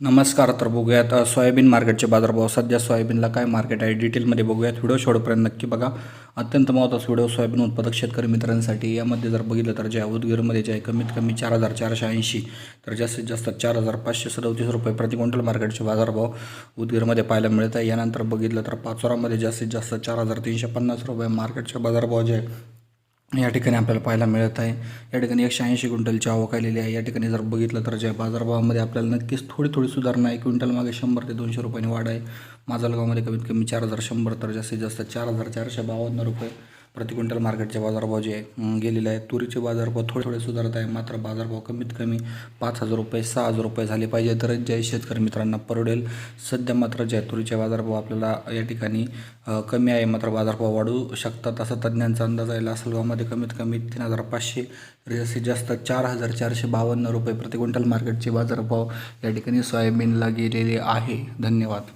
नमस्कार तर बघूयात सोयाबीन मार्केटचे बाजारभाव. सध्या सोयाबीनला काय मार्केट आहे डिटेलमध्ये बघूयात. व्हिडिओ शेवटपर्यंत नक्की बघा. अत्यंत महत्त्वाचा व्हिडिओ सोयाबीन उत्पादक शेतकरी मित्रांसाठी. यामध्ये जर बघितलं तर जे उदगीरमध्ये जे आहे कमीत कमी चार हजार चारशे ऐंशी तर जास्तीत जास्त चार हजार पाचशे सदतीस रुपये प्रति क्विंटल मार्केटचे बाजारभाव उदगीरमध्ये पाहायला मिळत आहे. यानंतर बघितलं तर पाचोरामध्ये जास्तीत जास्त चार हजार तीनशे पन्नास रुपये मार्केटचे बाजारभाव जे आहे या ठिकाणी आपल्याला पाहायला मिळत आहे. या ठिकाणी एकशे ऐंशी क्विंटलची आवक आलेली आहे. या ठिकाणी जर बघितलं तर जे बाजारभावामध्ये आपल्याला नक्कीच थोडी थोडी सुधारणा आहे. क्विंटल मागे शंभर ते दोनशे रुपयांनी वाढ आहे. माजलगावमध्ये कमीत कमी चार हजार शंभर तर जास्तीत जास्त चार हजार चारशे बावन्न रुपये प्रति क्विंटल मार्केटचे बाजारभाव जे गेलेले आहे तुरीचे बाजारभाव थोडे थोडे सुधारत आहे. मात्र बाजारभाव कमीत कमी पाच हजार रुपये सहा हजार रुपये झाले पाहिजे. तरच जे शेतकरी मित्रांना परवडेल सध्या मात्र जे आहे तुरीचे बाजारभाव आपल्याला या ठिकाणी कमी आहे. मात्र बाजारभाव वाढू शकतात असा तज्ज्ञांचा अंदाज आहे. लासलगावमध्ये कमीत कमी तीन हजार पाचशे जास्तीत जास्त चार हजार चारशे बावन्न रुपये प्रति क्विंटल मार्केटचे बाजारभाव या ठिकाणी सोयाबीनला गेलेले आहे. धन्यवाद.